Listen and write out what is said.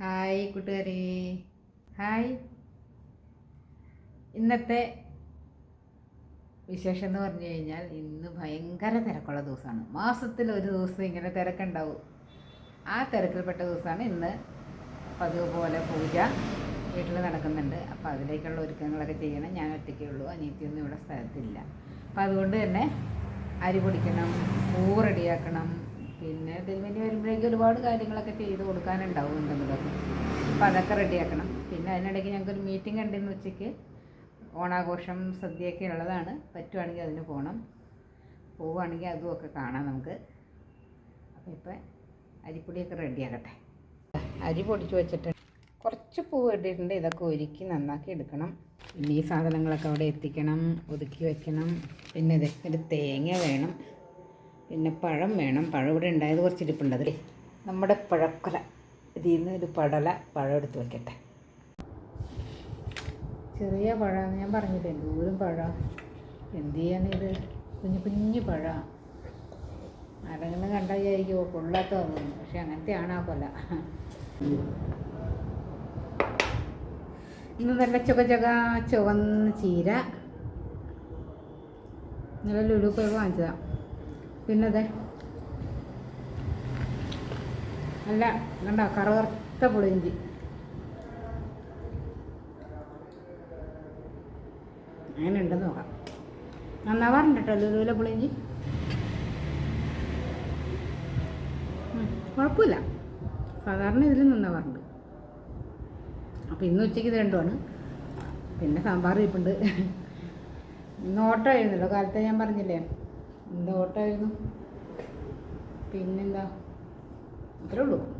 Hi കൂട്ടുകാരെ. Hi. ഇന്നത്തെ വിശേഷം എന്ന് പറഞ്ഞു കഴിഞ്ഞാൽ ഇന്ന് ഭയങ്കര തിരക്കുള്ള ദിവസമാണ്. മാസത്തിൽ ഒരു ദിവസം ഇങ്ങനെ തിരക്കുണ്ടാവും. ആ തിരക്കിൽപ്പെട്ട ദിവസമാണ് ഇന്ന് പതിവ് പോലെ പൂജ വീട്ടിൽ നടക്കുന്നുണ്ട്. അപ്പോൾ അതിലേക്കുള്ള ഒരുക്കങ്ങളൊക്കെ ചെയ്യണം. ഞാൻ ഒറ്റയ്ക്കേ ഉള്ളൂ. അനിയത്തിയൊന്നും ഇവിടെ സ്ഥലത്തില്ല. അപ്പോൾ അതുകൊണ്ട് തന്നെ അരി പൊടിക്കണം പൂ റെഡിയാക്കണം പിന്നെ തിരുമേനി വരുമ്പോഴേക്കും ഒരുപാട് കാര്യങ്ങളൊക്കെ ചെയ്ത് കൊടുക്കാനുണ്ടാവും എന്തെങ്കിലുമൊക്കെ അപ്പോൾ അതൊക്കെ റെഡിയാക്കണം. പിന്നെ അതിനിടയ്ക്ക് ഞങ്ങൾക്കൊരു മീറ്റിംഗ് ഉണ്ടെന്ന് ഉച്ചയ്ക്ക്. ഓണാഘോഷം സദ്യയൊക്കെ ഉള്ളതാണ്. പറ്റുവാണെങ്കിൽ അതിന് പോകണം പോവുകയാണെങ്കിൽ അതുമൊക്കെ കാണാം നമുക്ക്. അപ്പോൾ ഇപ്പം അരിപ്പൊടിയൊക്കെ റെഡിയാക്കട്ടെ അരി പൊടിച്ച് വെച്ചിട്ട് കുറച്ച് പൂവ് ഇട്ടിട്ടുണ്ട്. ഇതൊക്കെ ഒരുക്കി നന്നാക്കി എടുക്കണം. പിന്നെ ഈ സാധനങ്ങളൊക്കെ അവിടെ എത്തിക്കണം ഒതുക്കി വെക്കണം. പിന്നെ ഇത് ഒരു തേങ്ങ വേണം. പിന്നെ പഴം വേണം. പഴം ഇവിടെ ഉണ്ടായത് കുറച്ച് ഇരിപ്പുണ്ട്. അതിൽ നമ്മുടെ പഴക്കൊല. ഇതിൽ നിന്ന് ഒരു പടല പഴം എടുത്ത് വെക്കട്ടെ. ചെറിയ പഴമാണ് ഞാൻ പറഞ്ഞില്ലേ എന്തോരം പഴം. എന്ത് ചെയ്യാനിത്? കുഞ്ഞു കുഞ്ഞു പഴം. ആരെങ്കിലും കണ്ടാൽ കൊള്ളാത്ത തോന്നുന്നു. പക്ഷെ അങ്ങനത്തെയാണ് ആ കൊല. ഇന്ന് നല്ല ചുക ചുക ചുവന്ന ചീര. ഇന്നലെ ലുലു പോയി വാങ്ങിച്ചതാ. പിന്നെ അതെ നല്ല കണ്ട കറുകറുത്ത പുളിഞ്ചി അങ്ങനെ ഉണ്ടെന്ന് നോക്കാം. നന്നാവാറുണ്ട് കേട്ടോ ലുലുവിലെ പുളിഞ്ചി കുഴപ്പമില്ല. സാധാരണ ഇതിൽ നന്നാവാറുണ്ട്. അപ്പോൾ ഇന്ന് ഉച്ചയ്ക്ക് ഇത് രണ്ടുമാണ്. പിന്നെ സാമ്പാർ ഇരിപ്പുണ്ട്. ഇന്ന് ഓട്ടോ ആയിരുന്നല്ലോ കാലത്തെ ഞാൻ പറഞ്ഞില്ലേ? ഇന്ന് ഓട്ടായിരുന്നു. പിന്നെന്താ? അത്രേ ഉള്ളൂ.